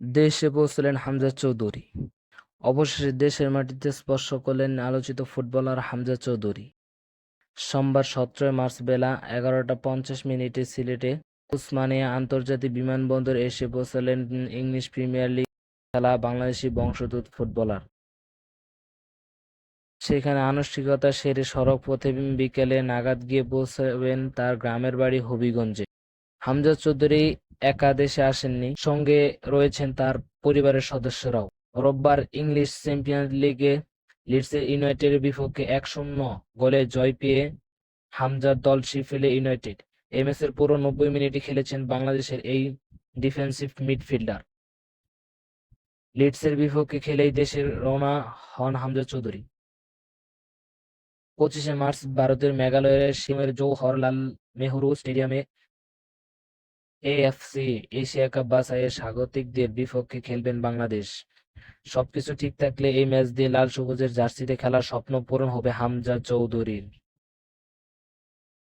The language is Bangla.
দেশে পৌঁছলেন হামজা চৌধুরী। অবশেষে দেশের মাটিতে স্পর্শ করলেন আলোচিত ফুটবলার হামজা চৌধুরী। সোমবার সতেরোই মার্চ বেলা এগারোটা পঞ্চাশ মিনিটে সিলেটে উসমানিয়া আন্তর্জাতিক বিমানবন্দর এসে পৌঁছলেন ইংলিশ প্রিমিয়ার লিগ খেলা বাংলাদেশি বংশোদ্ভূত ফুটবলার। সেখানে আনুষ্ঠানিকতা সেরে সড়ক পথে বিকেলে নাগাদ গিয়ে পৌঁছাবেন তার গ্রামের বাড়ি হবিগঞ্জে। হামজা চৌধুরী একা দেশে আসেননি, সঙ্গে রয়েছেন তার পরিবারের সদস্যরাও। রোববার ইংলিশ চ্যাম্পিয়নস লিগে লিডস ইউনাইটেডের বিপক্ষে এক শূন্য গোলে জয় পেয়ে হামজার দল শিফিল্ড ইউনাইটেড। এই এর পুরো নব্বই মিনিটে খেলেছেন বাংলাদেশের এই ডিফেন্সিভ মিডফিল্ডার। লিডসের বিপক্ষে খেলেই দেশের রওনা হন হামজা চৌধুরী। পঁচিশে মার্চ ভারতের মেঘালয়ের সিমের জওহরলাল নেহরু স্টেডিয়ামে এএফসি এশিয়া কাপ বাছাইয়ে স্বাগতিকদের বিপক্ষে খেলবেন বাংলাদেশ। সবকিছু ঠিক থাকলে এই ম্যাচ দিয়ে লাল সবুজের জার্সিতে খেলার স্বপ্ন পূরণ হবে হামজা চৌধুরীর।